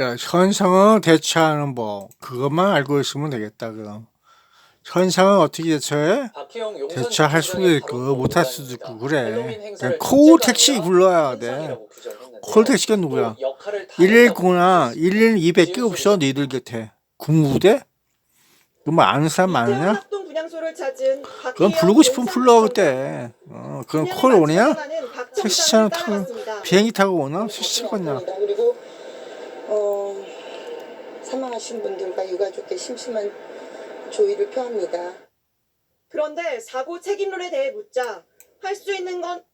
야, 현상을 대처하는 법 그것만 알고 있으면 되겠다 그럼 현상을 어떻게 대처해? 대처할 수도 있고 못할. 수도 있고 그래 콜 택시 불러야 아니라 돼 현상이라고 규정했는데요. 콜 택시가 누구야? 또 역할을 다 119나 했다고 11200개 없어 니들 곁에 군부대? 그뭐 아는 사람 많으냐? 그럼 부르고 싶으면 불러 그때 어, 그럼 콜 오냐? 택시차는 타고 비행기 타고 오나? 택시 타고 오냐? 어, 사망하신 분들과 유가족께 심심한 조의를 표합니다. 그런데 사고 책임론에 대해 묻자 할 수 있는 건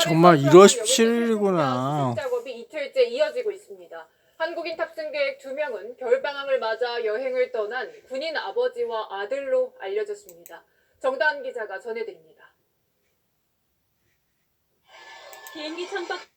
정말 1월 17일이구나. 작업이 이틀째 이어지고 있습니다. 한국인 탑승객 두 명은 겨울방학을 맞아 여행을 떠난 군인 아버지와 아들로 알려졌습니다. 정다은 기자가 전해드립니다. 비행기 창밖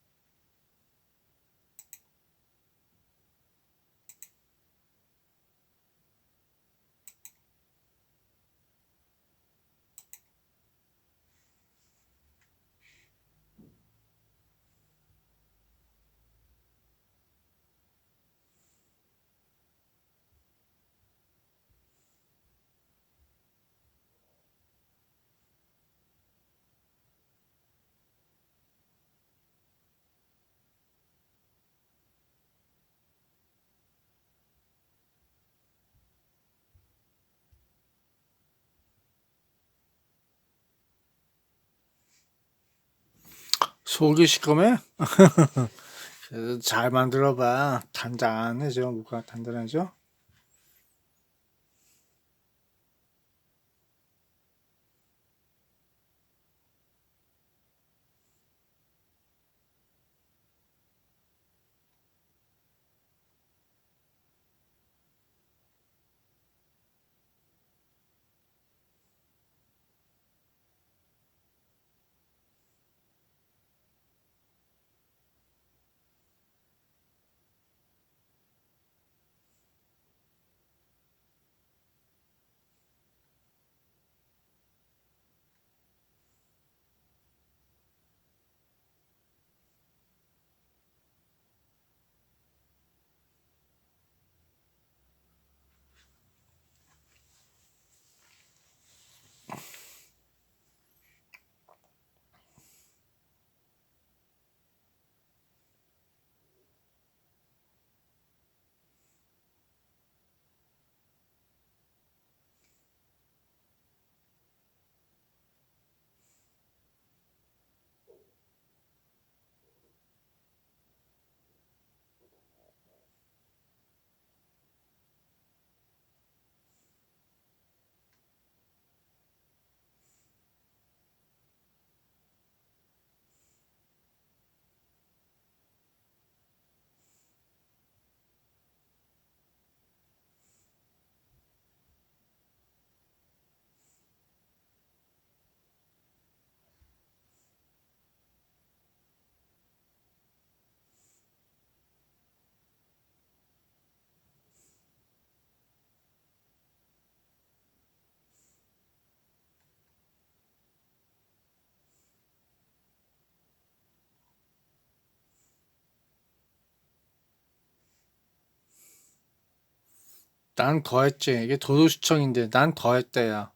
속이 시커매? 잘 만들어봐 단단해져 뭐가 단단해져? 난 더 했지. 이게 도도시청인데 난 더 했대야.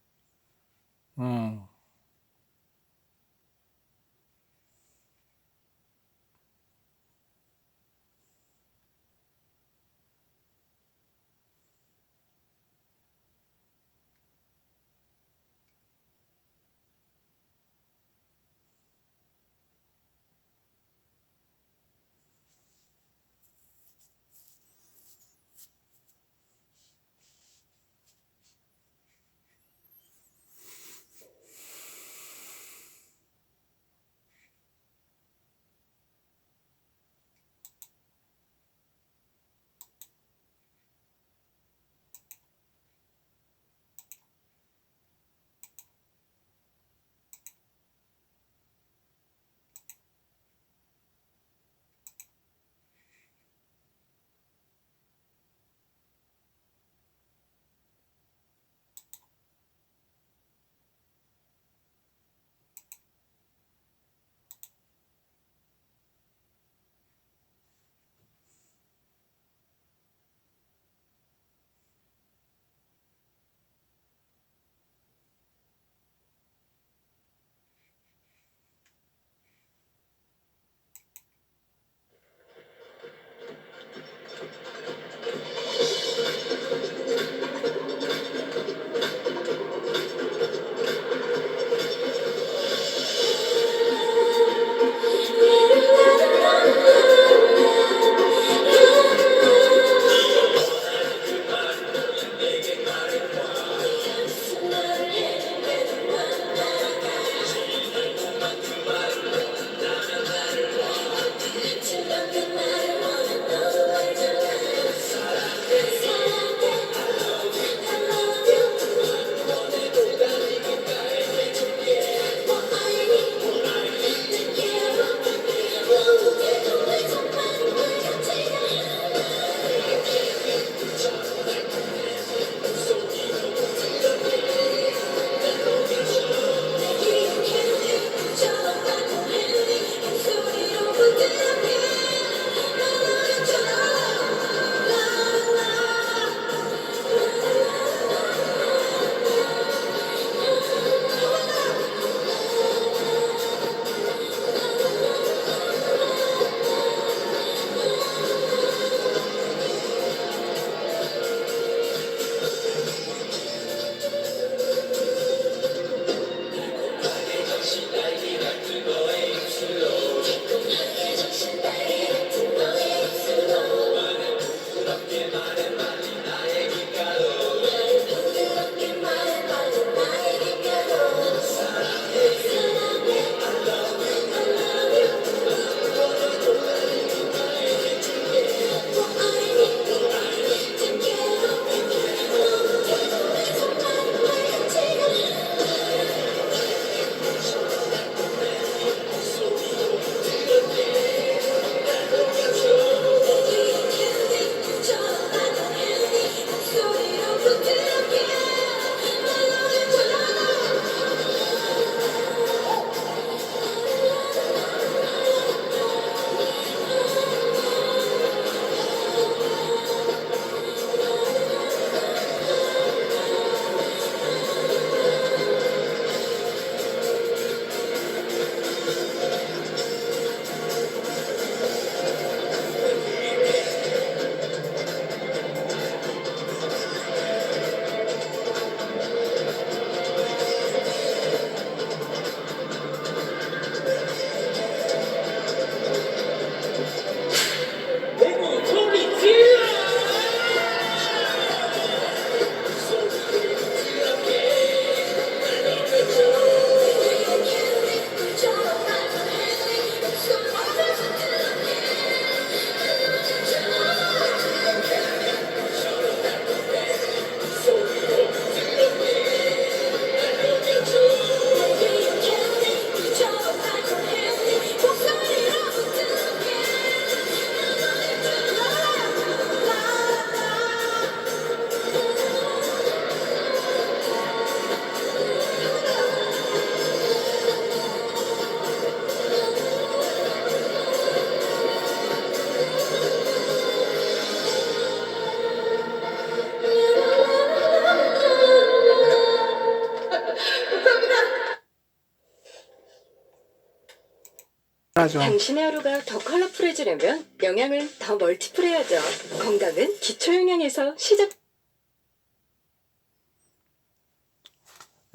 응. 하죠. 당신의 하루가 더 컬러풀해지려면 영양을 더 멀티플해야죠. 건강은 기초 영양에서 시작.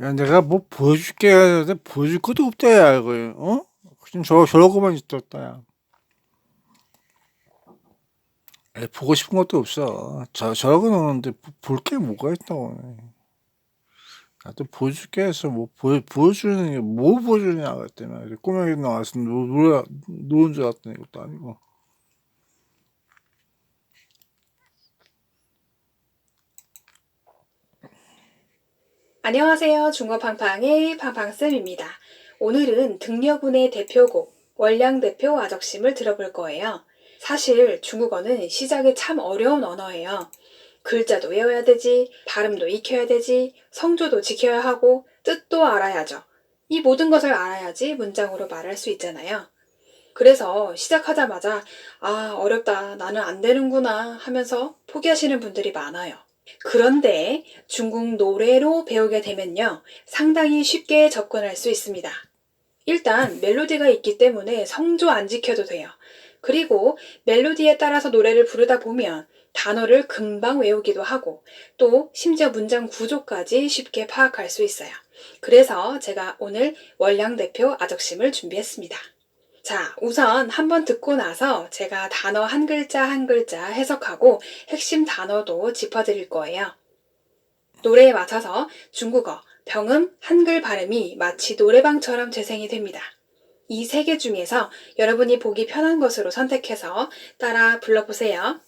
야, 내가 뭐 보여줄게 하는데 보여줄 것도 없다, 야, 이거, 어? 지금 저, 저러고만 있었다, 야. 에, 보고 싶은 것도 없어. 저, 저러고 노는데 볼 게 뭐가 있다고. 나도 보여줄게 해서 뭐, 보여, 보여주는 게, 뭐 보여주냐, 그랬더니. 꼬맹이 나와서 노, 노래, 노는 줄 알았더니 이것도 아니고. 안녕하세요. 중어팡팡의 팡팡쌤입니다. 오늘은 등려군의 대표곡 월량대표 아적심을 들어볼 거예요. 사실 중국어는 시작이 참 어려운 언어예요. 글자도 외워야 되지, 발음도 익혀야 되지, 성조도 지켜야 하고, 뜻도 알아야죠. 이 모든 것을 알아야지 문장으로 말할 수 있잖아요. 그래서 시작하자마자, 아, 어렵다, 나는 안 되는구나 하면서 포기하시는 분들이 많아요. 그런데 중국 노래로 배우게 되면요. 상당히 쉽게 접근할 수 있습니다. 일단 멜로디가 있기 때문에 성조 안 지켜도 돼요. 그리고 멜로디에 따라서 노래를 부르다 보면 단어를 금방 외우기도 하고 또 심지어 문장 구조까지 쉽게 파악할 수 있어요. 그래서 제가 오늘 월량 대표 아적심을 준비했습니다. 자, 우선 한번 듣고 나서 제가 단어 한 글자 한 글자 해석하고 핵심 단어도 짚어드릴 거예요. 노래에 맞춰서 중국어, 병음, 한글 발음이 마치 노래방처럼 재생이 됩니다. 이 세 개 중에서 여러분이 보기 편한 것으로 선택해서 따라 불러보세요.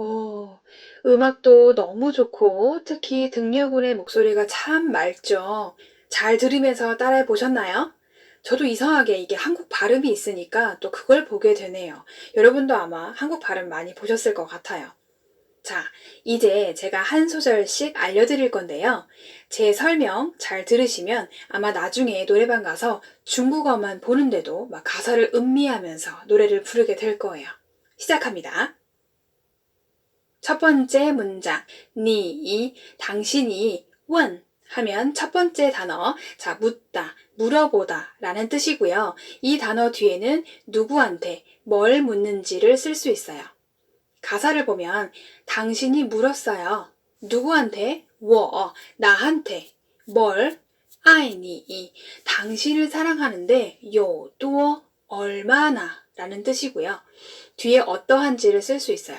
오, 음악도 너무 좋고 특히 등려군의 목소리가 참 맑죠. 잘 들으면서 따라해 보셨나요? 저도 이상하게 이게 한국 발음이 있으니까 또 그걸 보게 되네요. 여러분도 아마 한국 발음 많이 보셨을 것 같아요. 자, 이제 제가 한 소절씩 알려드릴 건데요. 제 설명 잘 들으시면 아마 나중에 노래방 가서 중국어만 보는데도 막 가사를 음미하면서 노래를 부르게 될 거예요. 시작합니다. 첫 번째 문장, 니, 당신이, 원 하면 첫 번째 단어, 자, 묻다, 물어보다 라는 뜻이고요. 이 단어 뒤에는 누구한테 뭘 묻는지를 쓸 수 있어요. 가사를 보면 당신이 물었어요. 누구한테? 워, 나한테. 뭘? 아이니. 당신을 사랑하는데 요, 또, 얼마나 라는 뜻이고요. 뒤에 어떠한지를 쓸 수 있어요.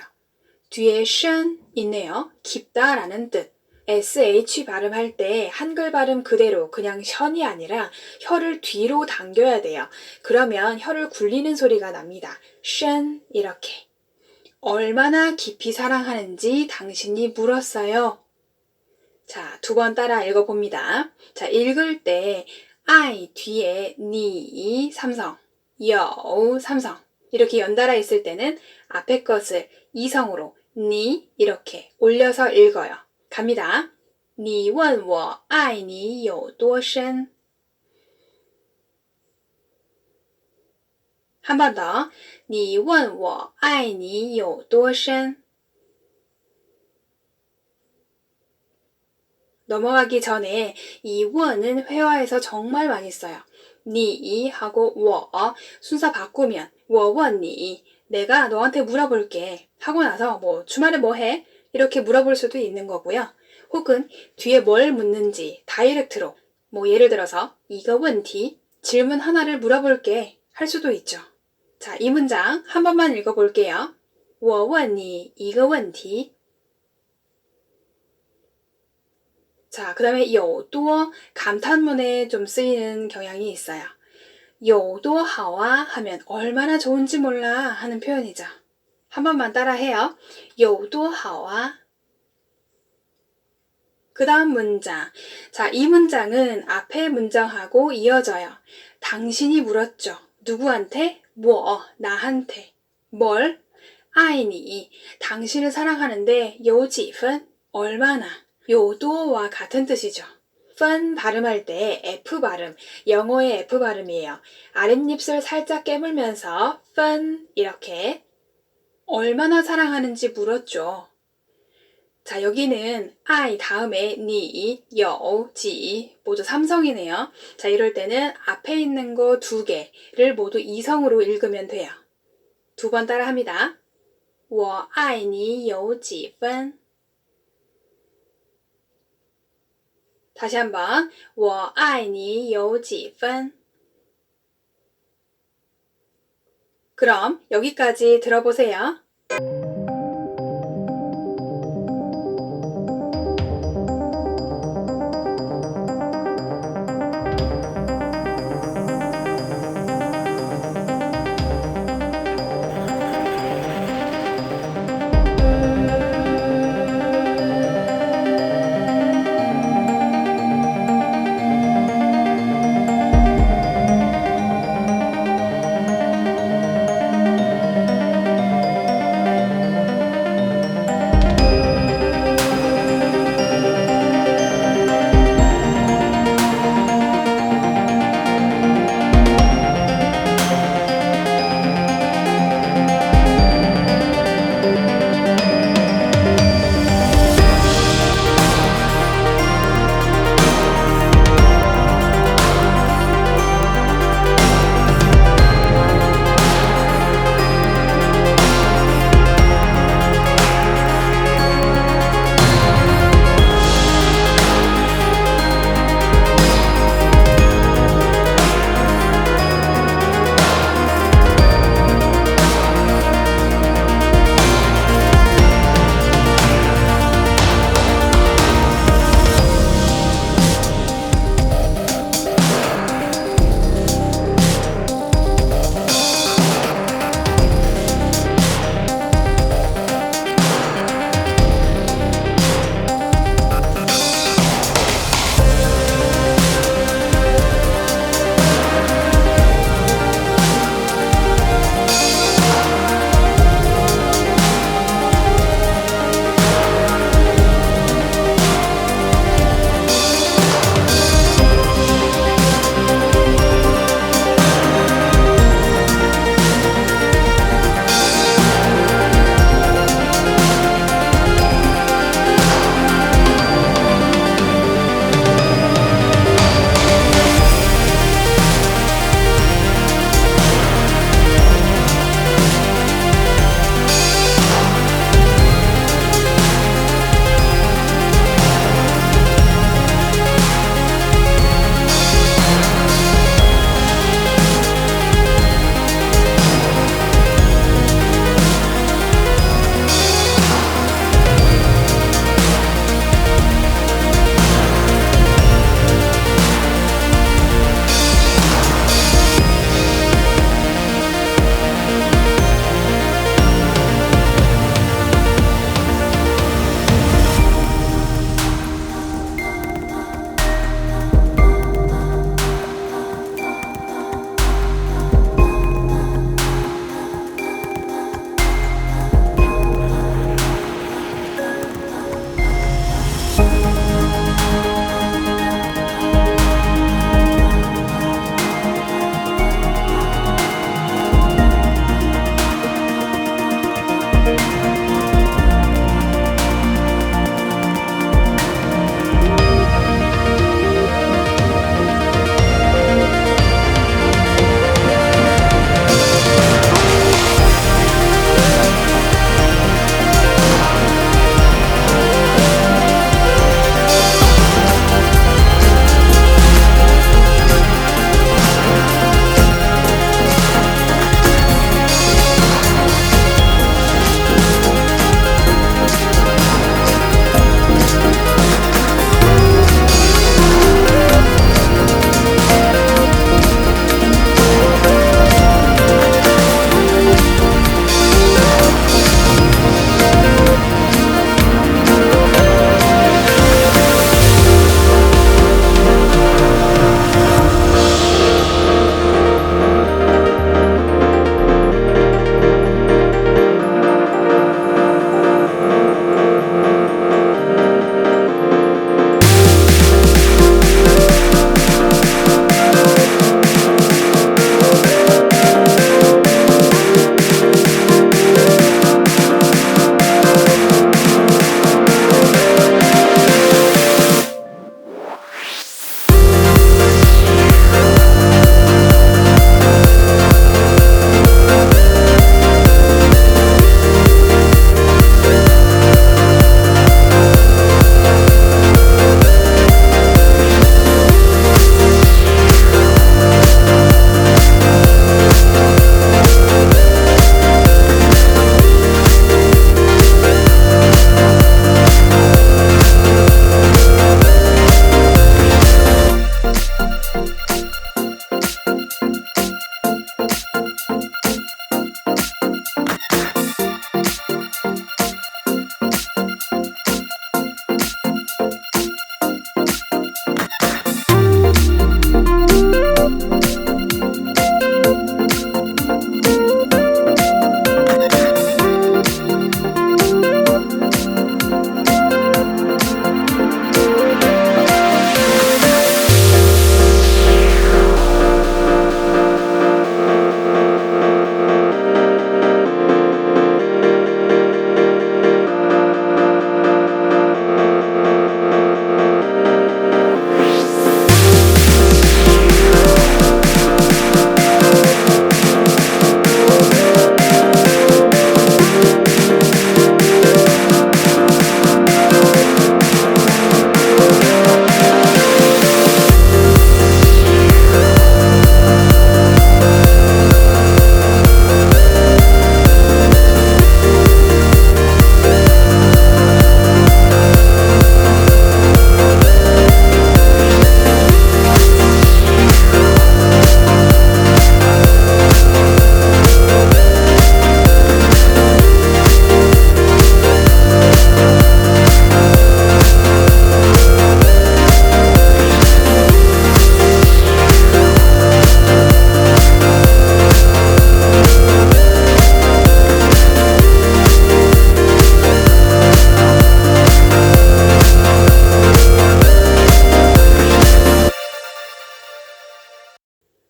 뒤에 深 있네요. 깊다 라는 뜻. sh 발음할 때 한글 발음 그대로 그냥 션이 아니라 혀를 뒤로 당겨야 돼요. 그러면 혀를 굴리는 소리가 납니다. 深 이렇게. 얼마나 깊이 사랑하는지 당신이 물었어요. 자, 두 번 따라 읽어봅니다. 자, 읽을 때, I 뒤에 니 삼성, 여 삼성. 이렇게 연달아 있을 때는 앞에 것을 이성으로 니 이렇게 올려서 읽어요. 갑니다. 你问我爱你有多深? 한 번 더. 你问我爱你有多深? 넘어가기 전에 이 원은 회화에서 정말 많이 써요. 니 하고 我 순서 바꾸면 我问你 내가 너한테 물어볼게 하고 나서 뭐 주말에 뭐 해? 이렇게 물어볼 수도 있는 거고요. 혹은 뒤에 뭘 묻는지 다이렉트로 뭐 예를 들어서 이거 원티 질문 하나를 물어볼게 할 수도 있죠. 자, 이 문장 한 번만 읽어볼게요. 我问你一个问题. 자, 그 다음에 有多 감탄문에 좀 쓰이는 경향이 있어요. 요도 하와 하면 얼마나 좋은지 몰라 하는 표현이죠. 한 번만 따라해요. 요도 하와 그 다음 문장. 자, 이 문장은 앞의 문장하고 이어져요. 당신이 물었죠. 누구한테? 뭐? 나한테. 뭘? 아이니. 당신을 사랑하는데 요지분 얼마나? 요도와 같은 뜻이죠. 펀 발음할 때 F 발음, 영어의 F 발음이에요. 아랫입술 살짝 깨물면서 펀 이렇게 얼마나 사랑하는지 물었죠. 자, 여기는 I 다음에 니, 여, 지 모두 삼성이네요. 자, 이럴 때는 앞에 있는 거 두 개를 모두 이성으로 읽으면 돼요. 두 번 따라 합니다. 我爱你有几分? 다시 한번 我爱你有几分? 그럼 여기까지 들어보세요.